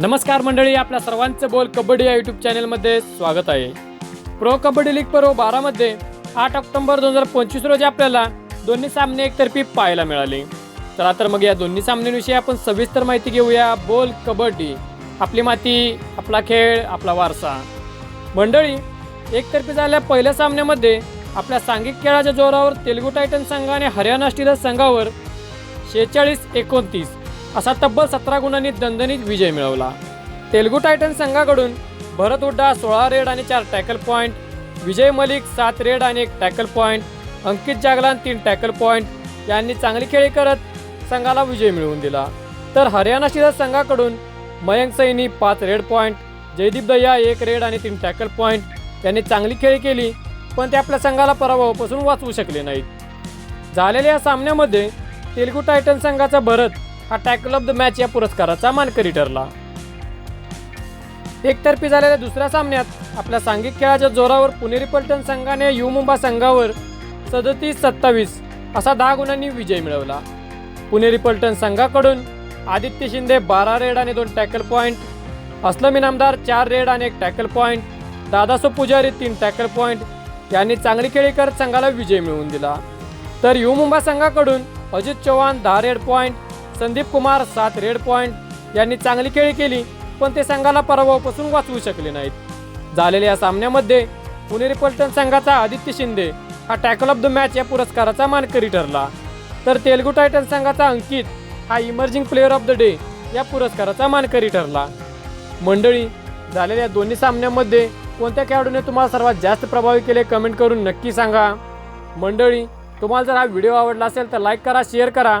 नमस्कार मंडळी आपल्या सर्वांचं बोल कबड्डी या यूट्यूब चॅनलमध्ये स्वागत आहे. प्रो कबड्डी लीग पर्व बारामध्ये आठ ऑक्टोबर दोन हजार पंचवीस रोजी आपल्याला दोन्ही सामने एकतर्फी पाहायला मिळाले. चला तर मग या दोन्ही सामन्यांविषयी आपण सविस्तर माहिती घेऊया. बोल कबड्डी आपली माती आपला खेळ आपला वारसा. मंडळी एकतर्फी झालेल्या पहिल्या सामन्यामध्ये आपल्या सांघिक खेळाच्या जोरावर तेलुगू टायटन संघ आणि हरियाणा स्टीलर्स संघावर शेहेचाळीस एकोणतीस असा तब्बल सतरा गुणांनी दणदणीत विजय मिळवला. तेलगू टायटन संघाकडून भरत हुड्डा सोळा रेड आणि चार टॅकल पॉईंट विजय मलिक सात रेड आणि एक टॅकल पॉईंट अंकित जागलान तीन टॅकल पॉईंट यांनी चांगली खेळी करत संघाला विजय मिळवून दिला. तर हरियाणा शिरा संघाकडून मयंक सैनी पाच रेड पॉईंट जयदीप दया एक रेड आणि तीन टॅकल पॉईंट यांनी चांगली खेळी केली पण ते आपल्या संघाला पराभवापासून वाचवू शकले नाहीत. झालेल्या या सामन्यामध्ये तेलगू टायटन संघाचा भरत हा टॅकल ऑफ द मॅच या पुरस्काराचा मानकरी ठरला. एकतर्फी झालेल्या दुसऱ्या सामन्यात आपल्या सांघिक खेळाच्या जोरावर पुणेरी पलटण संघाने यू मुंबा संघावर सदतीस सत्तावीस असा दहा गुणांनी विजय मिळवला. पुणेरी पलटण संघाकडून आदित्य शिंदे बारा रेड आणि दोन टॅकल पॉईंट असलम इनामदार चार रेड आणि एक टॅकल पॉईंट दादासो पुजारी तीन टॅकल पॉईंट यांनी चांगली खेळी करत संघाला विजय मिळवून दिला. तर यू मुंबा संघाकडून अजित चव्हाण दहा रेड पॉईंट संदीप कुमार सात रेड पॉईंट यांनी चांगली खेळी केली पण ते संघाला पराभवापासून वाचवू शकले नाहीत. झालेल्या या सामन्यामध्ये पुणेरी पलटण संघाचा आदित्य शिंदे हा टॅकल ऑफ द मॅच या पुरस्काराचा मानकरी ठरला. तर तेलुगू टायटन संघाचा अंकित हा emerging player of the day या पुरस्काराचा मानकरी ठरला. मंडळी झालेल्या दोन्ही सामन्यांमध्ये कोणत्या खेळाडूने तुम्हाला सर्वात जास्त प्रभावी केले कमेंट करून नक्की सांगा. मंडळी तुम्हाला जर हा व्हिडिओ आवडला असेल तर लाईक करा शेअर करा.